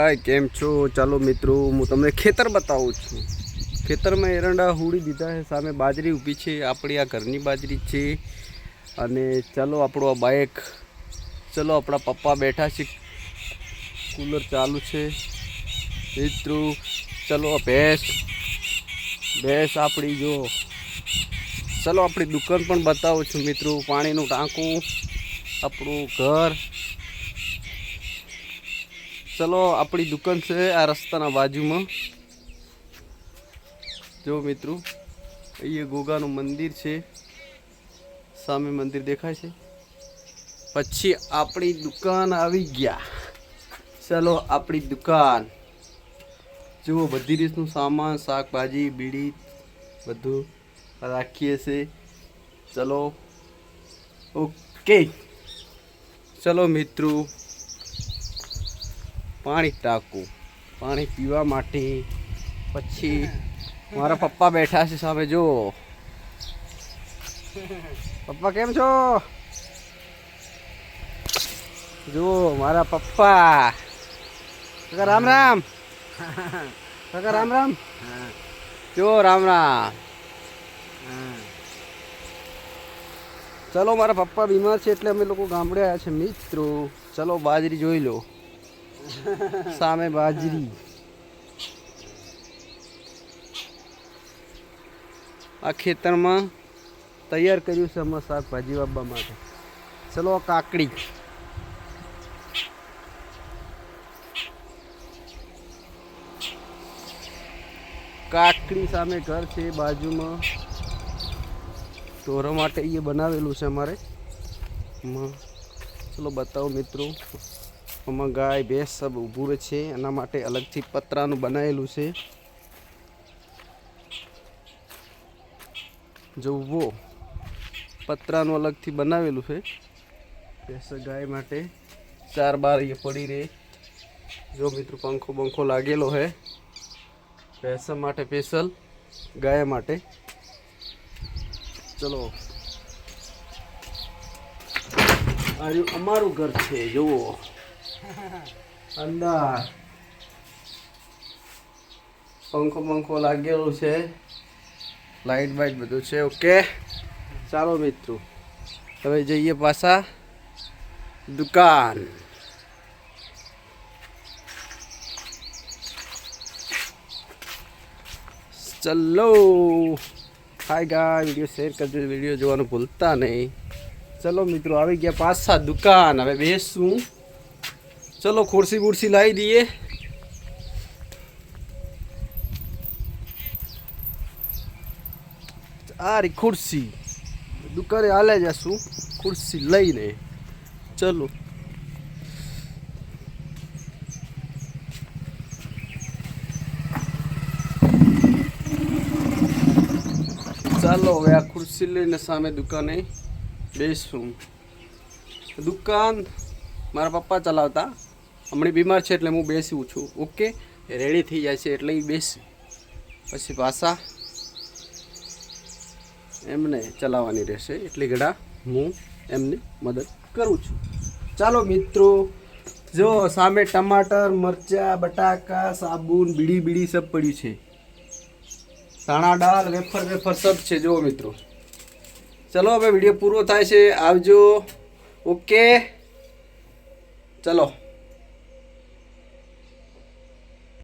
હાય કેમ છો? ચાલો મિત્રો, હું તમને ખેતર બતાવું છું. ખેતરમાં એરંડા હુડી દીધા છે, સામે બાજરી ઊભી છે, આપણી આ ઘરની બાજરી છે. અને ચાલો આપણો આ બાઇક ચલો આપણા પપ્પા બેઠા છે. કુલર ચાલુ છે. મિત્રો, ચલો આ ભેંસ ભેંસ આપણી જો. ચલો આપણી દુકાન પણ બતાવું છું મિત્રો, પાણીનું ટાંકું, આપણું ઘર. ચલો, આપણી દુકાન છે આ રસ્તાના બાજુમાં. જો મિત્રો, અહીંયા ગોગાનું મંદિર છે. સામે મંદિર દેખાય છે. પછી આપણી દુકાન આવી ગયા. ચલો, આપણી દુકાન. જુઓ, બધી રીતનું સામાન, શાકભાજી, બીડી બધું રાખીએ છીએ ચલો, ઓકે. ચલો, મિત્રો પાણી ટાંકું, પાણી પીવા માટે. પછી મારા પપ્પા બેઠા છે સામે જો પપ્પા કેમ છો? જો મારા પપ્પા. કાકા, રામ રામ. કાકા, રામ રામ. જો રામ રામ. ચલો, મારા પપ્પા બીમાર છે એટલે અમે લોકો ગામડે આવ્યા છે મિત્રો. ચલો, બાજરી જોઈ લો. સામે બાજરી આ ખેતરમાં તૈયાર કર્યું છે હમણાં શાકભાજી વાવવા માટે. ચલો કાકડી. કાકડી સામે ઘર છે બાજુમાં ઢોરો માટે એ બનાવેલું છે અમારે. ચલો બતાવો મિત્રો. આમાં ગાય, ભેંસ સબ ઊભું રહે છે. એના માટે અલગથી પતરાનું બનાવેલું છે. જો ઊભો પતરાનું અલગથી બનાવેલું છે. ભેંસ ગાય માટે ચાર બાર એ પડી રહે. જો મિત્રો, પંખો બંખો લાગેલો છે ભેંસ માટે સ્પેશલ ગાય માટે. ચલો. અમારું ઘર છે, જુઓ. અંદર. પંખો પંખો લાગેલો છે. લાઈટ બાઈટ બધું છે. ઓકે. ચાલો મિત્રો. હવે જઈએ પાછા દુકાન. ચલો. હાય ગા વીડિયો શેર કરજો. વીડિયો જોવાનું ભૂલતા નહીં. ચલો મિત્રો, આવી ગયા પાછા દુકાન. હવે બેસું. ચલો ખુરશી બુરશી લાવી દઈએ આરી ખુરશી દુકાને હાલે જશું ખુરશી લઈને ચલો ચાલો હવે આ ખુરશી લઈને સામે દુકાને બેસું દુકાન મારા પપ્પા ચલાવતા હમણાં બીમાર છે એટલે હું બેસું છું. ઓકે? રેડી થઈ જાય છે એટલે એ બેસી. પછી પાછા એમને ચલાવવાની રહેશે. એટલી ઘડા હું એમને મદદ કરું છું. ચાલો મિત્રો, જો સામે ટમાટર, મરચા, બટાકા, સાબુન, બીડી બીડી સબ પડ્યું છે. ધાણા દાળ, વેફર વેફર સબ છે. જુઓ મિત્રો. ચલો, હવે વીડિયો પૂરો થાય છે. આવજો. ઓકે? ચલો.